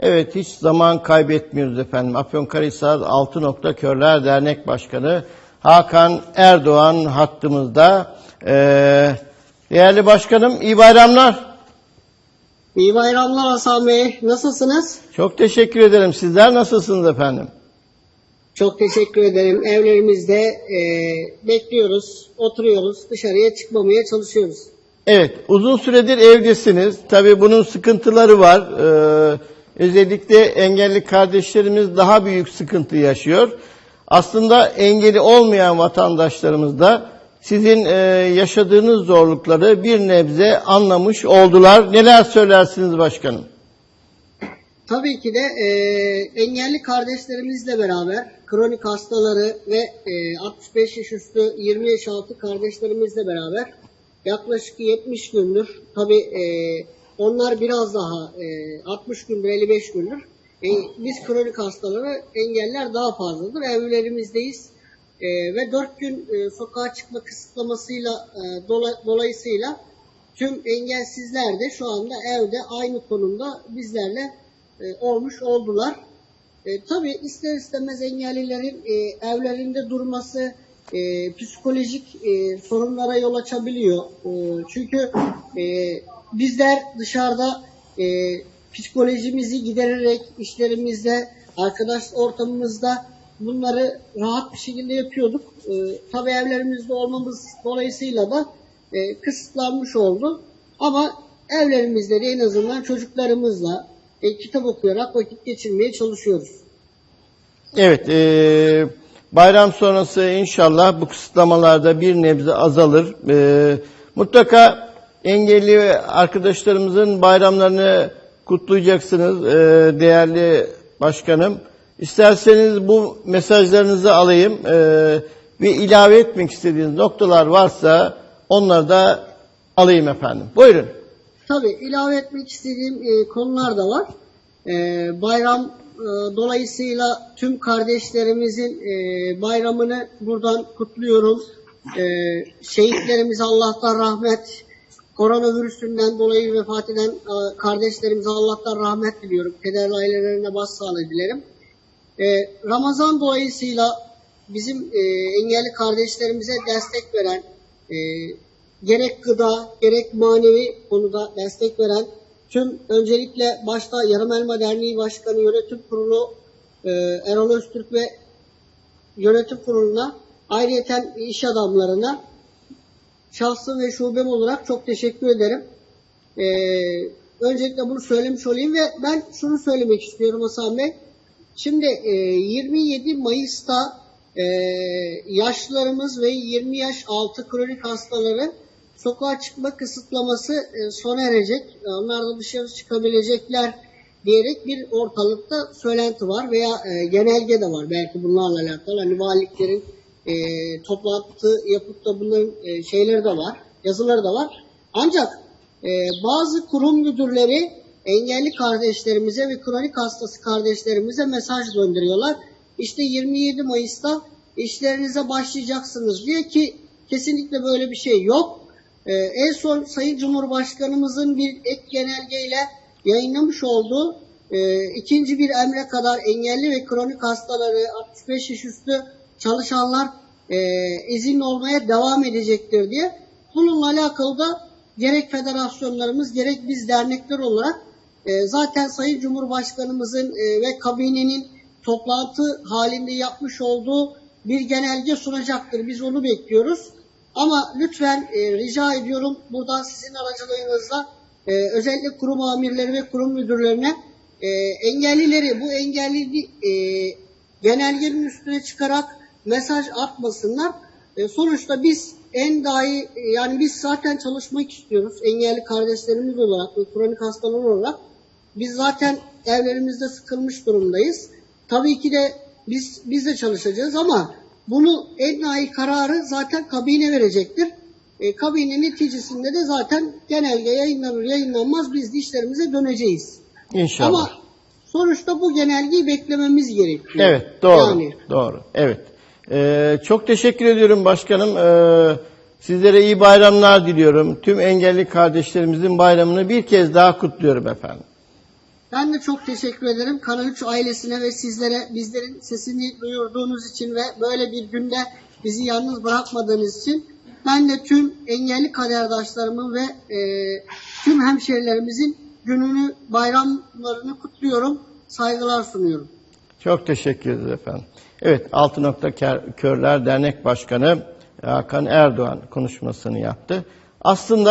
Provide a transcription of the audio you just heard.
Evet hiç zaman kaybetmiyoruz efendim. Afyonkarahisar Altı Nokta Körler Dernek Başkanı Hakan Erdoğan hattımızda. Ee, değerli başkanım iyi bayramlar. İyi bayramlar Hasan Bey. Nasılsınız? Çok teşekkür ederim. Sizler nasılsınız efendim? Çok teşekkür ederim. Evlerimizde e, bekliyoruz, oturuyoruz, dışarıya çıkmamaya çalışıyoruz. Evet, uzun süredir evdesiniz. Tabii bunun sıkıntıları var. Ee, özellikle engelli kardeşlerimiz daha büyük sıkıntı yaşıyor. Aslında engeli olmayan vatandaşlarımız da sizin e, yaşadığınız zorlukları bir nebze anlamış oldular. Neler söylersiniz başkanım? Tabii ki de e, engelli kardeşlerimizle beraber kronik hastaları ve e, 65 yaş üstü 20 yaş altı kardeşlerimizle beraber yaklaşık 70 gündür tabii e, onlar biraz daha e, 60 gündür 55 gündür e, biz kronik hastaları engeller daha fazladır evlerimizdeyiz E, ve 4 gün e, sokağa çıkma kısıtlamasıyla e, dola- dolayısıyla tüm engelsizler de şu anda evde aynı konumda bizlerle e, olmuş oldular. E, tabii ister istemez engellilerin e, evlerinde durması e, psikolojik e, sorunlara yol açabiliyor. E, çünkü e, bizler dışarıda e, psikolojimizi gidererek işlerimizde, arkadaş ortamımızda bunları rahat bir şekilde yapıyorduk. E, tabii evlerimizde olmamız dolayısıyla da e, kısıtlanmış oldu. Ama evlerimizde de en azından çocuklarımızla e, kitap okuyarak vakit geçirmeye çalışıyoruz. Evet, e, bayram sonrası inşallah bu kısıtlamalarda bir nebze azalır. E, mutlaka engelli arkadaşlarımızın bayramlarını kutlayacaksınız e, değerli başkanım. İsterseniz bu mesajlarınızı alayım e, ve ilave etmek istediğiniz noktalar varsa onları da alayım efendim. Buyurun. Tabii ilave etmek istediğim e, konular da var. E, bayram e, dolayısıyla tüm kardeşlerimizin e, bayramını buradan kutluyorum. E, şehitlerimize Allah'tan rahmet, koronavirüsünden dolayı vefat eden e, kardeşlerimize Allah'tan rahmet diliyorum. Kederli ailelerine başsağlığı dilerim. E, Ramazan dolayısıyla bizim e, engelli kardeşlerimize destek veren, gerek gıda, gerek manevi konuda destek veren tüm öncelikle başta Yarım Elma Derneği Başkanı Yönetim Kurulu Erol Öztürk ve yönetim kuruluna ayrıyeten iş adamlarına şahsım ve şubem olarak çok teşekkür ederim. E, öncelikle bunu söylemiş olayım ve ben şunu söylemek istiyorum Hasan Bey. Şimdi e, 27 Mayıs'ta e, yaşlılarımız ve 20 yaş altı kronik hastaları sokağa çıkma kısıtlaması e, sona erecek. Onlar da dışarı çıkabilecekler diyerek bir ortalıkta söylenti var veya e, genelge de var belki bunlarla alakalı. Hani valiliklerin e, toplantı yapıp da bunların e, şeyleri de var, yazıları da var. Ancak e, bazı kurum müdürleri engelli kardeşlerimize ve kronik hastası kardeşlerimize mesaj gönderiyorlar. İşte 27 Mayıs'ta işlerinize başlayacaksınız diye ki kesinlikle böyle bir şey yok. Ee, en son Sayın Cumhurbaşkanımızın bir ek genelgeyle yayınlamış olduğu e, ikinci bir emre kadar engelli ve kronik hastaları 65 yaş üstü çalışanlar e, izinli olmaya devam edecektir diye. Bununla alakalı da gerek federasyonlarımız gerek biz dernekler olarak e, zaten Sayın Cumhurbaşkanımızın e, ve kabinenin toplantı halinde yapmış olduğu bir genelge sunacaktır. Biz onu bekliyoruz. Ama lütfen e, rica ediyorum buradan sizin aracılığınızla e, özellikle kurum amirleri ve kurum müdürlerine e, engellileri bu engelli e, genelgenin üstüne çıkarak mesaj atmasınlar. E, sonuçta biz en dahi e, yani biz zaten çalışmak istiyoruz engelli kardeşlerimiz olarak ve kronik hastalar olarak. Biz zaten evlerimizde sıkılmış durumdayız. Tabii ki de biz biz de çalışacağız ama bunu en nihai kararı zaten kabine verecektir. E, kabine neticesinde de zaten genelge yayınlanır yayınlanmaz biz de işlerimize döneceğiz. İnşallah. Ama sonuçta bu genelgeyi beklememiz gerekiyor. Evet doğru. Yani Doğru. Evet. Ee, çok teşekkür ediyorum başkanım. Ee, sizlere iyi bayramlar diliyorum. Tüm engelli kardeşlerimizin bayramını bir kez daha kutluyorum efendim. Ben de çok teşekkür ederim Kanal 3 ailesine ve sizlere bizlerin sesini duyurduğunuz için ve böyle bir günde bizi yalnız bırakmadığınız için ben de tüm engelli kaderdaşlarımın ve e, tüm hemşerilerimizin gününü, bayramlarını kutluyorum, saygılar sunuyorum. Çok teşekkür ederiz efendim. Evet, Altı Nokta Kör- Körler Dernek Başkanı Hakan Erdoğan konuşmasını yaptı. Aslında